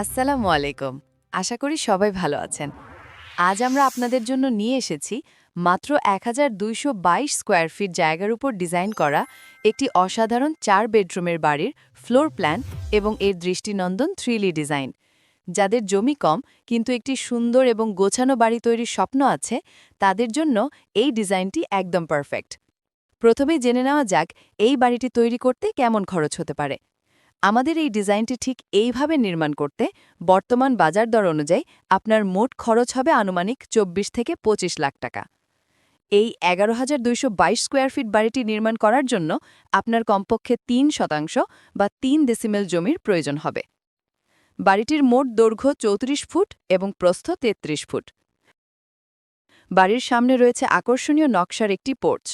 আসসালামু আলাইকুম। আশা করি সবাই ভালো আছেন। আজ আমরা আপনাদের জন্য নিয়ে এসেছি মাত্র এক হাজার দুইশ বাইশ স্কোয়ার ফিট জায়গার উপর ডিজাইন করা একটি অসাধারণ চার বেডরুমের বাড়ির ফ্লোর প্ল্যান এবং এর দৃষ্টিনন্দন থ্রিলি ডিজাইন। যাদের জমি কম কিন্তু একটি সুন্দর এবং গোছানো বাড়ি তৈরির স্বপ্ন আছে, তাদের জন্য এই ডিজাইনটি একদম পারফেক্ট। প্রথমেই জেনে নেওয়া যাক এই বাড়িটি তৈরি করতে কেমন খরচ হতে পারে। আমাদের এই ডিজাইনটি ঠিক এইভাবে নির্মাণ করতে বর্তমান বাজার দর অনুযায়ী আপনার মোট খরচ হবে আনুমানিক ২৪ থেকে ২৫ লাখ টাকা। এই এগারো হাজার দুইশো স্কোয়ার ফিট বাড়িটি নির্মাণ করার জন্য আপনার কমপক্ষে তিন শতাংশ বা তিন ডেসিমেল জমির প্রয়োজন হবে। বাড়িটির মোট দৈর্ঘ্য চৌত্রিশ ফুট এবং প্রস্থ ৩৩ ফুট। বাড়ির সামনে রয়েছে আকর্ষণীয় নকশার একটি পোর্চ।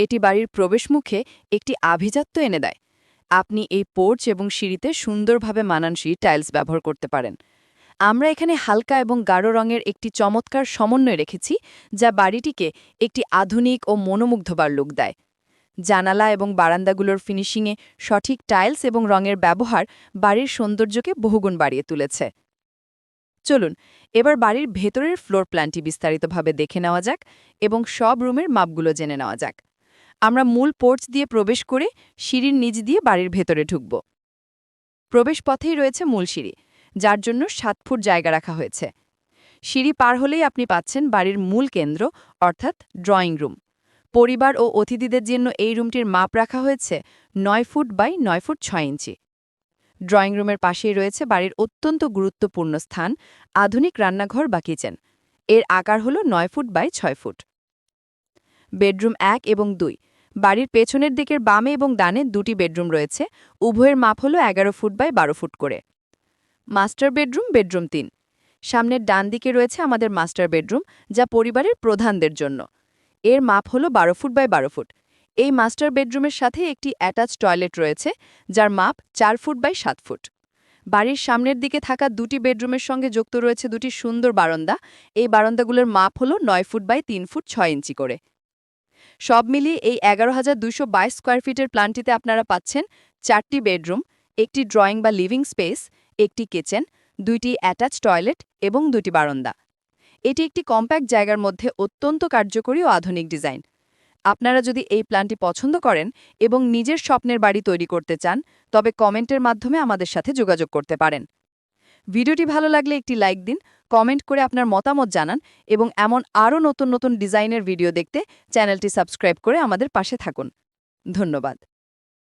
এটি বাড়ির প্রবেশমুখে একটি আভিজাত্য এনে দেয়। আপনি এই পোর্চ এবং সিঁড়িতে সুন্দরভাবে মানানসি টাইলস ব্যবহার করতে পারেন। আমরা এখানে হালকা এবং গাঢ় রঙের একটি চমৎকার সমন্বয় রেখেছি, যা বাড়িটিকে একটি আধুনিক ও মনোমুগ্ধবার লুক দেয়। জানালা এবং বারান্দাগুলোর ফিনিশিংয়ে সঠিক টাইলস এবং রঙের ব্যবহার বাড়ির সৌন্দর্যকে বহুগুণ বাড়িয়ে তুলেছে। চলুন, এবার বাড়ির ভেতরের ফ্লোর প্ল্যানটি বিস্তারিতভাবে দেখে নেওয়া যাক এবং সব রুমের মাপগুলো জেনে নেওয়া যাক। আমরা মূল পোর্চ দিয়ে প্রবেশ করে সিঁড়ির নিচ দিয়ে বাড়ির ভেতরে ঢুকব। প্রবেশ পথেই রয়েছে মূল সিঁড়ি, যার জন্য সাত ফুট জায়গা রাখা হয়েছে। সিঁড়ি পার হলেই আপনি পাচ্ছেন বাড়ির মূল কেন্দ্র, অর্থাৎ ড্রয়িং রুম। পরিবার ও অতিথিদের জন্য এই রুমটির মাপ রাখা হয়েছে নয় ফুট বাই নয় ফুট ছয় ইঞ্চি। ড্রয়িং রুমের পাশেই রয়েছে বাড়ির অত্যন্ত গুরুত্বপূর্ণ স্থান, আধুনিক রান্নাঘর বা কিচেন। এর আকার হল নয় ফুট বাই ছয় ফুট। বেডরুম এক এবং দুই বাড়ির পেছনের দিকের বামে এবং ডানে দুটি বেডরুম রয়েছে। উভয়ের মাপ হল এগারো ফুট বাই বারো ফুট করে। মাস্টার বেডরুম বেডরুম তিন। সামনের ডান দিকে রয়েছে আমাদের মাস্টার বেডরুম, যা পরিবারের প্রধানদের জন্য। এর মাপ হল বারো ফুট বাই বারো ফুট। এই মাস্টার বেডরুমের সাথে একটি অ্যাটাচ টয়লেট রয়েছে, যার মাপ চার ফুট বাই সাত ফুট। বাড়ির সামনের দিকে থাকা দুটি বেডরুমের সঙ্গে যুক্ত রয়েছে দুটি সুন্দর বারান্দা। এই বারান্দাগুলোর মাপ হল নয় ফুট বাই তিন ফুট ছয় ইঞ্চি করে। সব মিলিয়ে এই এগারো হাজার দুইশো বাইশ স্কোয়ার ফিটের প্ল্যানটিতে আপনারা পাচ্ছেন চারটি বেডরুম, একটি ড্রয়িং বা লিভিং স্পেস একটি কিচেন দুইটি অ্যাটাচ টয়লেট এবং দুটি বারান্দা। এটি একটি কম্প্যাক্ট জায়গার মধ্যে অত্যন্ত কার্যকরী ও আধুনিক ডিজাইন আপনারা যদি এই প্ল্যানটি পছন্দ করেন এবং নিজের স্বপ্নের বাড়ি তৈরি করতে চান, তবে কমেন্টের মাধ্যমে আমাদের সাথে যোগাযোগ করতে পারেন। ভিডিওটি ভালো লাগলে একটি লাইক দিন, কমেন্ট করে আপনার মতামত জানান এবং এমন আরও নতুন নতুন ডিজাইনের ভিডিও দেখতে চ্যানেলটি সাবস্ক্রাইব করে আমাদের পাশে থাকুন। ধন্যবাদ।